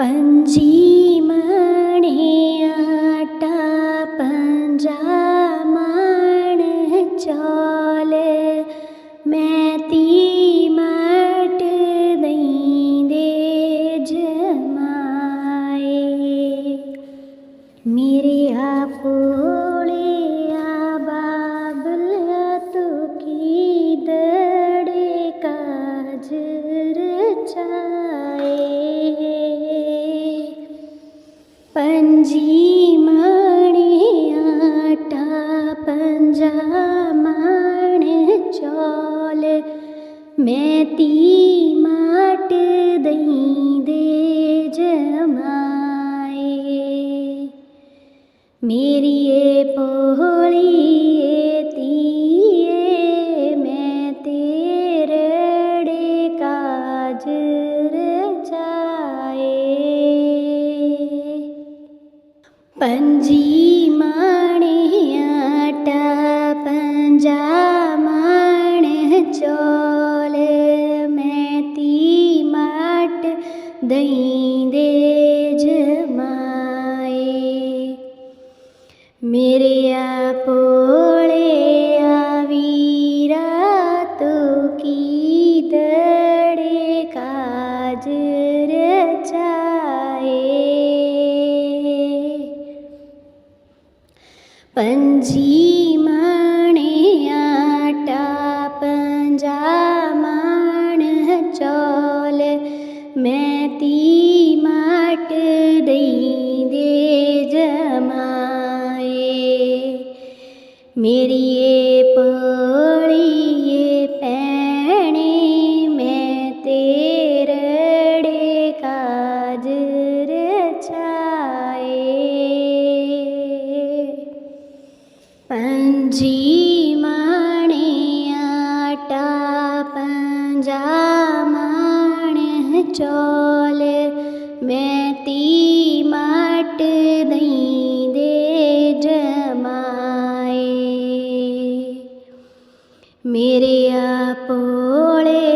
पञ्जीमण पञ्जाल मे mat दीदेजमा ी माण पञ्जाण चोल्। मे माट दही दे जमाए। मेरी ये पोह पजी मणट पाण चोल मे माट् दही देजमा मेर्या पो पीमाणटा पञ्जामाण चोल मे माट दई दे जमाए मेरी ਪੰਜੀ ਮਾਣੇ ਆਟਾ ਪੰਜਾ ਮਾਣ ਚੋਲ। ਮੈਂ ਤੀ ਮਟ ਦਈ ਦੇ ਜਮਾਏ। ਮੇਰੇ ਆਪੋਲੇ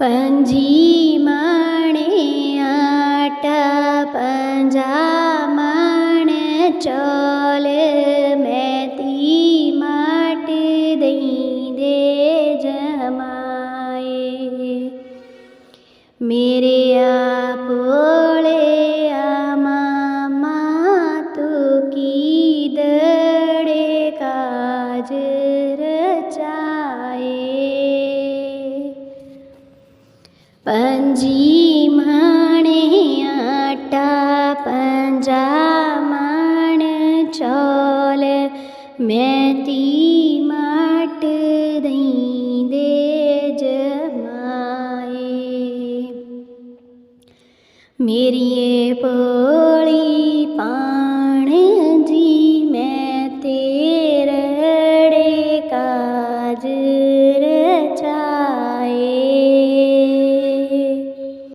पञ्जीणट पाण चोल मेत्रिमाट दी दे जे पजी मणटा पजा मण्डल मे माट दी जमाए मेरि पोळी पा